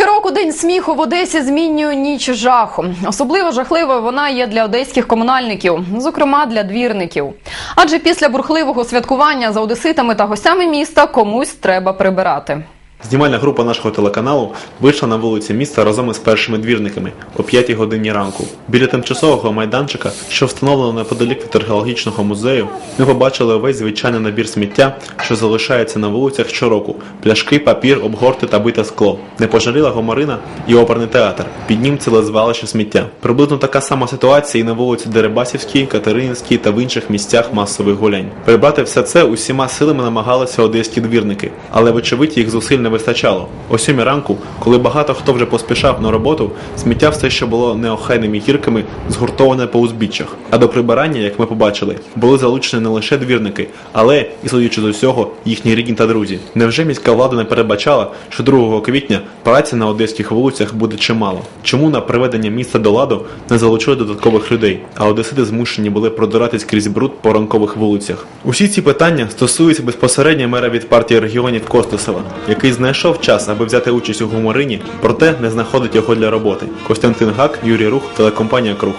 Щороку день сміху в Одесі змінює ніч жаху. Особливо жахливою вона є для одеських комунальників, зокрема для двірників. Адже після бурхливого святкування за одеситами та гостями міста комусь треба прибирати. Знімальна група нашого телеканалу вийшла на вулиці міста разом із першими двірниками о 5 годині ранку. Біля тимчасового майданчика, що встановлено неподалік від археологічного музею, ми побачили увесь звичайний набір сміття, що залишається на вулицях щороку: пляшки, папір, обгорти та бите скло. Не пожаліла гоморина і оперний театр. Під ним ціле звалище сміття. Приблизно така сама ситуація і на вулиці Дерибасівській, Катерининській та в інших місцях масових гулянь. Прибрати все це усіма силами намагалися одеські двірники, але вочевидь їх зусиль не вистачало. О сьомій ранку, коли багато хто вже поспішав на роботу, сміття все ще було неохайними гірками згуртоване по узбіччях. А до прибирання, як ми побачили, були залучені не лише двірники, але і судячи з усього, їхні рідні та друзі. Невже міська влада не передбачала, що 2 квітня праці на одеських вулицях буде чимало? Чому на приведення міста до ладу не залучили додаткових людей, а одесити змушені були продиратись крізь бруд по ранкових вулицях? Усі ці питання стосуються безпосередньо мера від партії регіонів Костусова, який знайшов час, аби взяти участь у гуморині, проте не знаходить його для роботи. Костянтин Гак, Юрій Рух, телекомпанія Круг.